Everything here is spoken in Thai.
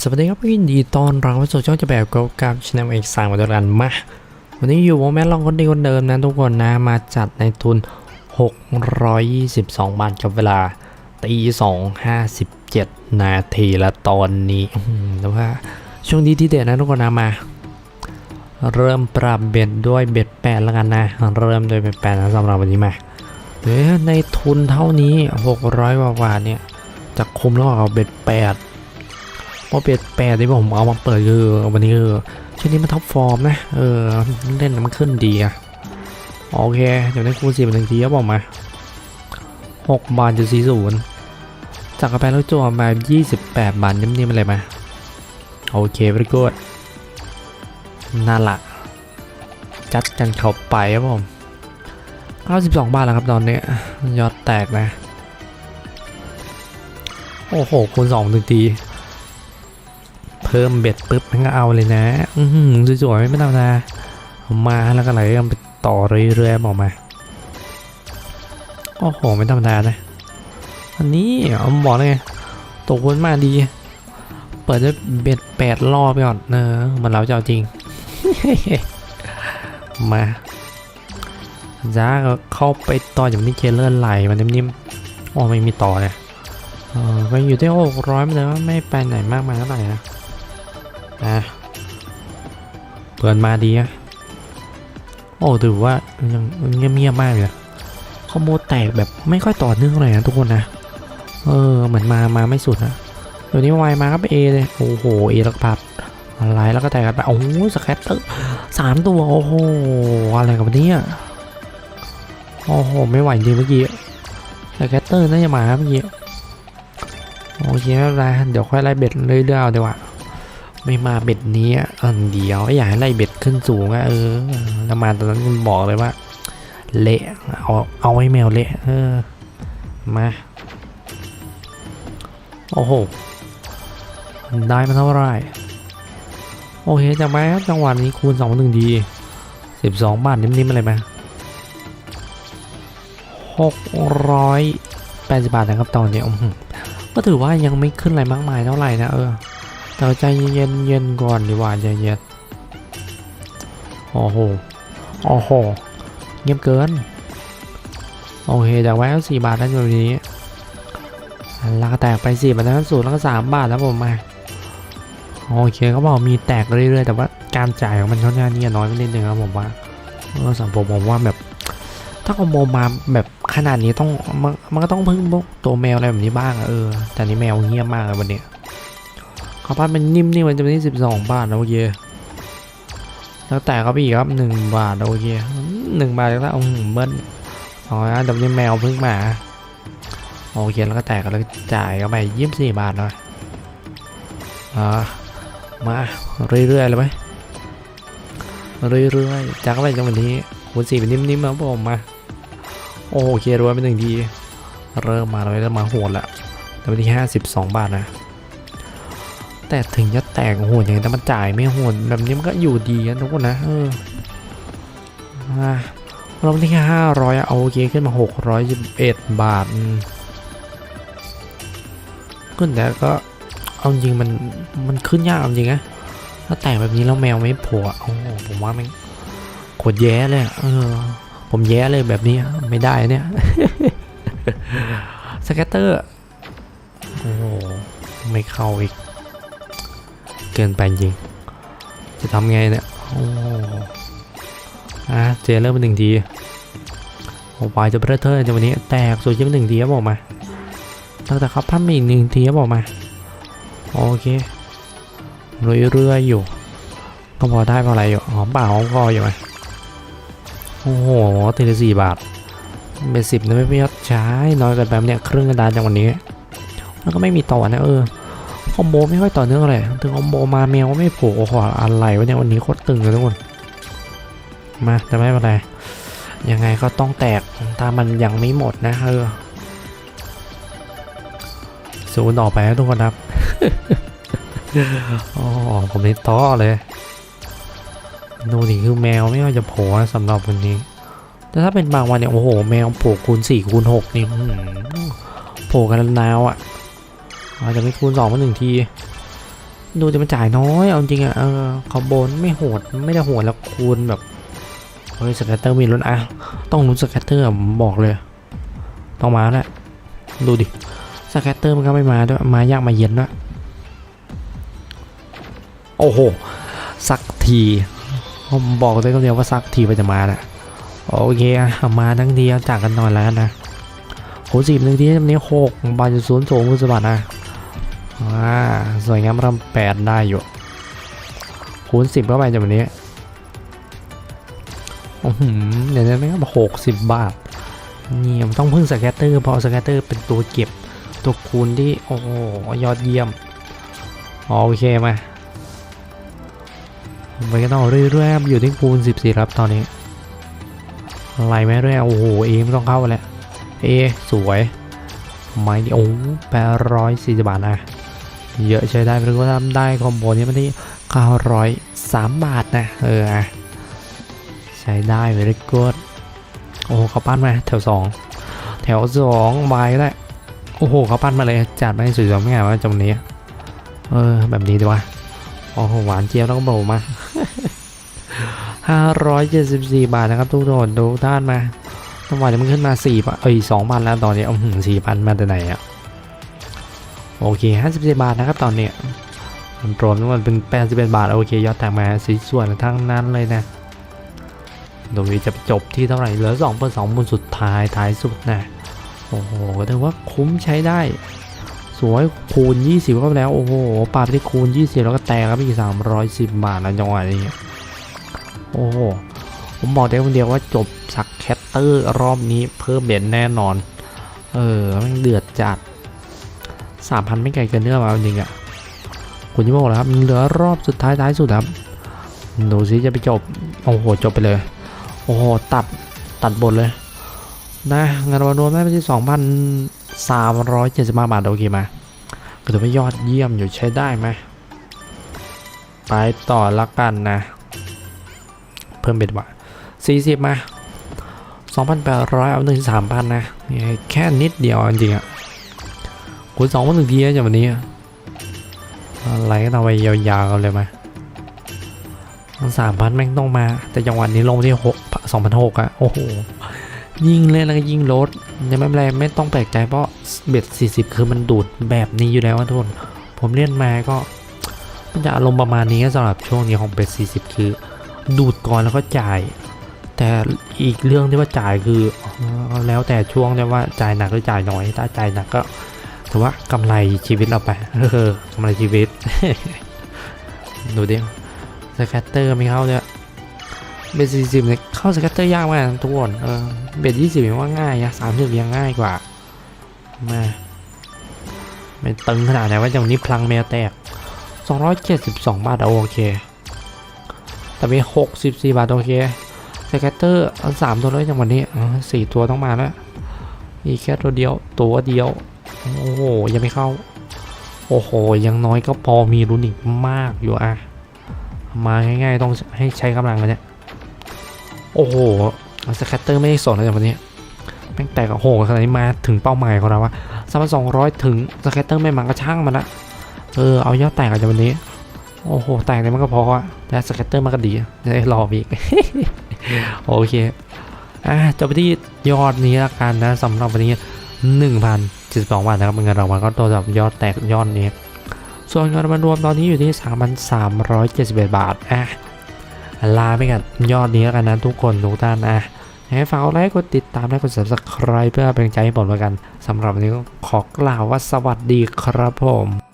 สวัสดีครับยินดีต้อนรับสู่ช่องจะแบบกับกับชแนลเอกสารมาด้วยกันมา วันนี้อยู่วงแม่ลองคนดีคนเดิมนะทุกคนนะ มาจัดในทุน 622 บาทกับเวลาตี257นาทีละตอนนี้แต่ว่าช่วงนี้ที่เด็ดนะทุกคนนะมา เริ่มปรับเบ็ดด้วยเบ็ดแปดแล้วกันนะ เริ่มด้วยเบ็ดแปดนะสำหรับวันนี้มาเในทุนเท่านี้ 600กว่ากว่าเนี่ยจะคุ้มแล้วกับเบ็ดแปด เพราะเบ็ดแปดที่ผมเอามาเปิดคือวันนี้คือช่วงนี้มันท็อปฟอร์มนะ เออเล่นมันขึ้นดีอะโอเค เดี๋ยวได้คูณสี่เป็นหนึ่งทีครับผมมาหกบาทจุดสี่ศูนย์จากกาแฟแล้วจั่วมายี่สิบแปดบาทนิ่มๆอะไรมาโอเคไปกดนั่นละจัดกันเข้าไปครับผม92บาทแล้วครับตอนนี้ยอดแตกนะ โอ้โหคูณสองหนึ่งที พิ่มเบ็ดปุ๊บมันก็เอาเลยนะ อือหือสวยๆไม่ต้องนะเอามาแล้วก็ไหลกันไปต่อเรื่อยๆบอกมาโอ้โหไม่ธรรมดานะอันนี้อาบอกเลยตกคนมาดี เปิดด้เบ็ดแปดรอบไปก่อนเออมันเราจะเอาจริง มาจ้าเข้าไปต่ออย่างนี้เคเลอร์ไหลมันนิ่มๆโอ้ไม่มีต่อเลยเออก็อยู่ที่หกร้อยเลยว่าไม่ไปไหนมากมายเท่าไหร่นะ อะเปิดมาดีอะโอ้ถือว่ายังเงียบเงียบๆมากเลยคอมโบแตกแบบไม่ค่อยต่อเนื่องเลยนะทุกคนนะ เออ เหมือนมามาไม่สุดนะเดี๋ยวนี้วายมาก็ไปเอเลย โอ้โห เอแล้วก็พัดอะไรแล้วก็แตกกันไป โอ้โหสแครตเตอร์สามตัว โอ้โห อะไรกับวันนี้อะโอ้โห ไม่ไหวจริงเมื่อกี้สแครตเตอร์น่าจะมาเมื่อกี้ โอเคไม่เป็นไรเดี๋ยวค่อยไล่เบ็ดเรื่อยๆเอาดีกว่า ไม่มาเบ็ดนี้อะอันเดียวอยากให้ไล่เบ็ดขึ้นสูงอะเออแล้วมาตอนนั้นคุณบอกเลยว่า เละเอาเอาไว้แมวเละเออมาโอ้โหได้มาเท่าไรโอเคจังไหมครับจังหวะนี้คูณสองหนึ่งดีสิบสองบาทนิ่มๆอะไรมาหกร้อยแปดสิบบาทนะครับตอนนี้ก็ถือว่ายังไม่ขึ้นอะไรมากมายเท่าไหร่นะเออ ต่ใจเย็นเย็นก่อนดีกว่าใจเย็นโอ้โหโอ้โหเงียบเกิน โอเคจากไว้สี่บาทนั่นอยู่นี้ราคาแตกไปสี่บาทนั้นสูตรแล้วก็สามบาทแล้วผมมาโอเคเขาบอกมีแตกเรื่อยๆแต่ว่าการจ่ายของมันค่อนข้างนี่น้อยไปนิดนึงครับผมว่าเออสำหรับผมผมว่าแบบ ถ้าคอมโบมาแบบขนาดนี้ต้องมันมันก็ต้องพึ่งตัวแมวอะไรแบบนี้บ้างเออแต่นี่แมวเงียบมากเลยวันนี้ ขาพัดมันนิ่มนี่มันจะเป็นที่สิบสองบาทนะโอเคแล้วแต่เขาไปอีกครับหนึ่งบาทโอเคหนึ่งบาทแล้วเอืมเบิ้ลสองอันแต่นี่แมวเพิ่งมาโอเคแล้วก็แตกกันแล้วจ่ายเข้าไปยี่สิบสี่บาทหน่อยอ่ามาเรื่อยๆเลยไหมเรื่อยๆจากอะไรจังวันนี้คูณสี่เป็นนิ่มๆครับผมมาโอเครวยไปหนึ่งทีเริ่มมาเลยเริ่มมาโหดละแต่วันที่ห้าสิบสองบาทนะ แต่ถึงจะแตกโหดอย่างนี้แต่มันจ่ายไม่โหดแบบนี้มันก็อยู่ดีนะทุกคนนะเอออะเราที่ห้าร้อยเอาโอเคขึ้นมาหกร้อยสิบเอ็ดบาทขึ้นแต่ก็เอาจริงมันมันขึ้นยากจริงนะถ้าแตกแบบนี้แล้วแมวไม่โผล่โอ้ผมว่ามันโคตรแย่เลยเออ ผมแย่เลยแบบนี้ไม่ได้เนี่ยสแกตเตอร์โอ้ไม่เข้าอีก เกินไปจริง จะทำไงเนี่ยโอ้อะเจเริ่มเป็นหนึ่งทีโอ้วายจะเบรเทอร์จะวันนี้แตกสวยจิ้มหนึ่งทีครับอกมาตั้งแต่เขาพันมาอีกหนึ่งทีครับอกมาโอเคเรื่อยๆอยู่ ก็พอได้พออะไรอยู่หอมปล่าหอมคออยู่ไหมโอ้โหทีละสี่บาทเป็นสิบนะไม่พี่ยอดใช้น้อยกินไปเนี่ยครึ่งกระดานจากวันนี้ แล้วก็ไม่มีต่อนะเออ คอมโบไม่ค่อยต่อเนื่องเลยถึงคอมโบมาแมวไม่โผล่โอ้โหอะไรวะเนี่ยวันนี้โคตรตึงเลยทุกคน มาแต่ไม่เป็นไร ยังไงก็ต้องแตกถ้ามันยังไม่หมดนะเออศูนย์ออกไปนะทุกคนครับโอ้ผมนี่ต้อเลยดูนี่คือแมวไม่ว่าจะโผล่สำหรับวันนี้ แต่ถ้าเป็นบางวันเนี่ยโอ้โห แมวโผล่คูณสี่คูณหกนี่โผล่กันนาวอะ อาจจะไม่คูณสองมาหนึ่งที ดูจะมันจ่ายน้อย เอาจริงอะเออคอมโบนไม่โหด ไม่ได้โหดแล้วคูณแบบเฮ้ยสแกตเตอร์มีลุ้นอะต้องลุ้นสแกตเตอร์ผมบอกเลย ต้องมาแล้วดูดิสแกตเตอร์มันก็ไม่มาด้วย มายากมาเย็นด้วยโอ้โห สักทีผมบอกเลยคำเดียวว่าสักทีมันจะมาแหละโอเคมาทั้งทีเอาจากกันหน่อยแล้วนะโหสิบหนึ่งทีจำนี้หกบาทจุดศูนย์สูงมือสบัดนะ อ่าสวยงามรำแปดได้อยู่ คูณสิบเข้าไปจากวันนี้อือหือเดี๋ยวนี้ก็หกสิบบาท นี่มันต้องพึ่งสแกตเตอร์เพราะสแกตเตอร์เป็นตัวเก็บ ตัวคูณที่ โอ้ยอดเยี่ยม โอเคมาไปก็ต้องเรื่อยๆครับอยู่ที่คูณ14ครับตอนนี้อะไรไหมเรื่อยโอ้โหเอไม่ต้องเข้าไปแล้วเอสวย ไม้โอ้แปดร้อยสี่สิบบาทนะ เยอะใช้ได้หรือว่าทำได้คอมโบนี้มันที่903 บาทนะเออใช้ได้เลยกดโอ้โหเขาปั้นมาแถว 2 แถว2ใบก็ได้โอ้โหเขาปั้นมาเลยจัดมาให้สวยๆไม่ง่ายว่าตรงนี้เออแบบนี้ดีวะโอ้โหหวานเจี๊ยบแล้วก็โบมา574 บาทนะครับทุกคนดูท่านมาจังหวะนี้มันขึ้นมา4บาทเอ้ย2พันแล้วตอนนี้อือหือ4,000มาแต่ไหนอะ โอเค54บาทนะครับตอนเนี้ยมันรวมทั้งหมดเป็น81บาท โอเคยอดแตกมาสีส่วนทั้งนั้นเลยนะตรงนี้จะจบที่เท่าไหร่เหลือ2เปอร์2มูลสุดท้ายท้ายสุดนะโอ้โหก็ถือว่าคุ้มใช้ได้ สวยคูณ 20เข้าไปแล้ว โอ้โหปาไปที่คูณ 20 แล้วก็แตกครับอีก 310 บาทนะจังหวะนี้โอ้โหผมบอกได้คนเดียวว่าจบสักแคตเตอร์รอบนี้เพิ่มเด่นแน่นอน เออมันเดือดจัด สามพันไม่ไกลเกินเนื้อมาจริงอะคุณจะบอกแล้วครับเหลือรอบสุดท้ายท้ายสุดครับดูซิจะไปจบ โอ้โห จบไปเลย โอ้โห ตัด ตัดบทเลย นะเงินรางวัลรวมได้ไปที่สองพันสามร้อยเจ็ดสิบห้าบาทโอเคมาก็ถือว่ายอดเยี่ยมอยู่ใช้ได้ไหมไปต่อละกันนะ เพิ่มเป็นว่าสี่สิบมาสองพันแปดร้อยเอาหนึ่งสามพันนะ แค่นิดเดียวจริงอะ คูณสองมาหนึ่งทีนะจากวันนี้อะไรก็ต้องไปยาวๆกันเลยไหมสามพันแม่งต้องมา แต่จังหวะนี้ลงที่หกสองพันหกอะโอ้โห ยิ่งเล่นแล้วก็ยิ่งลดยังไม่เป็นไรไม่ต้องแปลกใจเพราะเบ็ดสี่สิบคือมันดูดแบบนี้อยู่แล้วทุกคนผมเล่นมาก็มันจะอารมณ์ประมาณนี้สำหรับช่วงนี้ของเบ็ดสี่สิบคือ ดูดก่อนแล้วก็จ่าย แต่อีกเรื่องที่ว่าจ่ายคือแล้วแต่ช่วงเนี่ยว่าจ่ายหนักหรือจ่ายน้อยถ้าจ่ายหนักก็ ถือว่ากำไรชีวิตเราไปเออกำไรชีวิต ดูดิสแคตเตอร์ไม่เข้าเนี่ยเบสสี่สิบเนี่ยเข้าสแคตเตอร์ยากมากทุกคนเออเบสยี่สิบยังว่าง่ายนะสามสิบยังง่ายกว่ามาไม่ตึงขนาดไหนว่าจังนี้พลังแมวแตกสองร้อยเจ็ดสิบสองบาทโอเคแต่มีหกสิบสี่บาทโอเคสแคตเตอร์สามตัวเลยจังวันนี้สี่ตัวต้องมาแล้วอีกแค่ตัวเดียวตัวเดียว โอ้โหยังไม่เข้า โอ้โหยังน้อยก็พอมีรุนอีกมากอยู่อะมาง่ายๆต้องให้ใช้กำลังกันเนี่ยโอ้โหสแคตเตอร์ไม่ได้สนเลยวันนี้แม่งแตกโอ้โหขนาดนี้มาถึงเป้าหมายของเราวะสามพันสองร้อยถึงสแคตเตอร์ไม่มาก็ช่างมันละเออเอายอดแตกอาจากวันนี้โอ้โหแตกเลยมันก็พออะแต่สแคตเตอร์มันก็ดีจะได้รออีกโอเคอะจบไปที่ยอดนี้ละกันนะสำหรับวันนี้ 1,072บาทนะครับเงินรางวัลก็ตัวแบบยอดแตกยอดนี้ ส่วนเงินรางวัลรวมตอนนี้อยู่ที่ 3,371 บาทอะลาไปกับยอดนี้แล้วกันนะทุกคนทุกท่านอะให้ฝากไลค์กดติดตามและกด subscribe เพื่อเป็นกำลังใจให้ผมแล้วกันสำหรับวันนี้ก็ขอกล่าวว่าสวัสดีครับผม